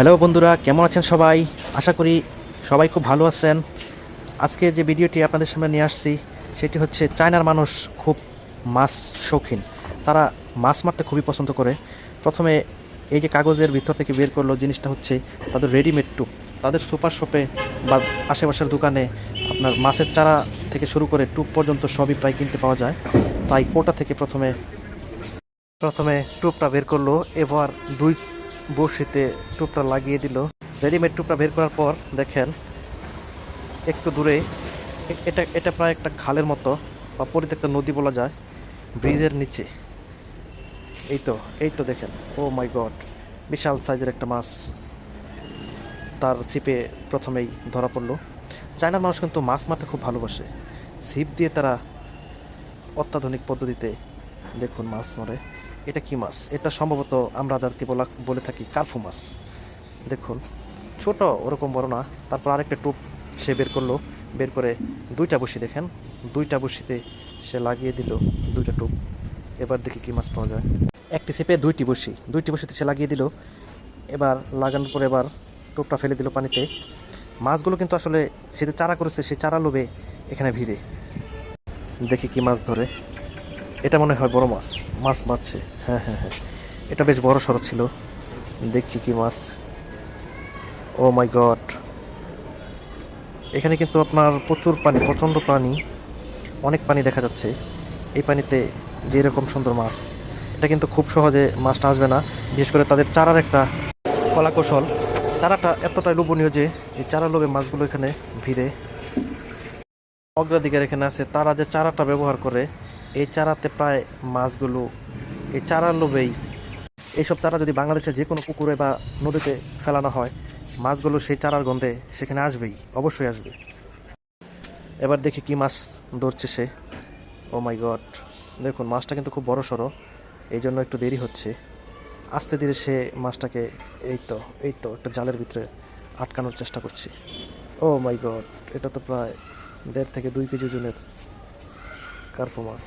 Hello বন্ধুরা, কেমন আছেন সবাই? আশা করি সবাই খুব ভালো আছেন। আজকে যে ভিডিওটি আপনাদের সামনে নিয়ে আসছি, সেটি হচ্ছে চায়নার মানুষ খুব মাছ শৌখিন। তারা মাছ মারতে খুবই পছন্দ করে। প্রথমে এই যে কাগজের ভিতর থেকে বের করল জিনিসটা হচ্ছে তাদের রেডিমেড টুপ। তাদের সুপার শপে বা আশেপাশের দোকানে আপনার মাছের চারা থেকে শুরু করে টুপ পর্যন্ত সবই প্রায় কিনতে পাওয়া যায়। তাই কোটা থেকে প্রথমে প্রথমে টুপটা বের করল। এবার দুই বড়শিতে টুপটা লাগিয়ে দিল। রেডিমেড টুপটা বের করার পর দেখেন, একটু দূরে, এটা এটা প্রায় একটা খালের মতো বা পরিত্যক্ত নদী বলা যায়, ব্রিজের নিচে। এই তো এই তো দেখেন, ও মাই গড, বিশাল সাইজের একটা মাছ তার ছিপে প্রথমেই ধরা পড়ল। চায়নার মানুষ কিন্তু মাছ মারতে খুব ভালোবাসে। ছিপ দিয়ে তারা অত্যাধুনিক পদ্ধতিতে দেখুন মাছ মারে। এটা কি মাছ? এটা সম্ভবত আমরা যাদেরকে বলা বলে থাকি কার্ফু মাছ। দেখুন, ছোট ওরকম বড় না। তারপর আরেকটা টোপ সে বের করল। বের করে দুইটা বসি দেখেন। দুইটা বসিতে সে লাগিয়ে দিল দুইটা টোপ। এবার দেখি কি মাছ পাওয়া যায়। একটি ছিপে দুইটি বসি। দুইটি বসিতে সে লাগিয়ে দিল। এবার লাগানোর পর এবার টোপটা ফেলে দিল পানিতে। মাছগুলো কিন্তু আসলে সে চারা করেছে, সে চারা লোভে এখানে ভিড়ে। দেখি কি মাছ ধরে। এটা মনে হয় বড় মাছ। মাছ বাঁচছে। হ্যাঁ হ্যাঁ হ্যাঁ। এটা বেশ বড় সড়ো ছিল। দেখি কি মাছ। ও মাই গড। এখানে কিন্তু আপনার প্রচুর পানি, প্রচণ্ড পানি, অনেক পানি দেখা যাচ্ছে। এই পানিতে যে এরকম সুন্দর মাছ। এটা কিন্তু খুব সহজে মাছটা আসবে না। বিশেষ করে তাদের চারার একটা কলা কৌশল চারাটা এতটাই লোভনীয় যে, এই চারা লোভে মাছগুলো এখানে ভিড়ে। অগ্রাধিকার এখানে আছে। তারা যে চারাটা ব্যবহার করে এই চারাতে প্রায় মাছগুলো এই চারার লোভেই। এইসব চারা যদি বাংলাদেশে যে কোনো পুকুরে বা নদীতে ফেলানো হয়, মাছগুলো সেই চারার গন্ধে সেখানে আসবেই, অবশ্যই আসবে। এবার দেখি কি মাছ ধরছে সে। ও মাই গড দেখুন, মাছটা কিন্তু খুব বড় সড়ো। এই জন্য একটু দেরি হচ্ছে। আস্তে ধীরে সে মাছটাকে এই তো এই তো, একটা জালের ভিতরে আটকানোর চেষ্টা করছে। ও মাই গড এটা তো প্রায় দেড় থেকে দুই কেজি ওজনের কার্পো মাছ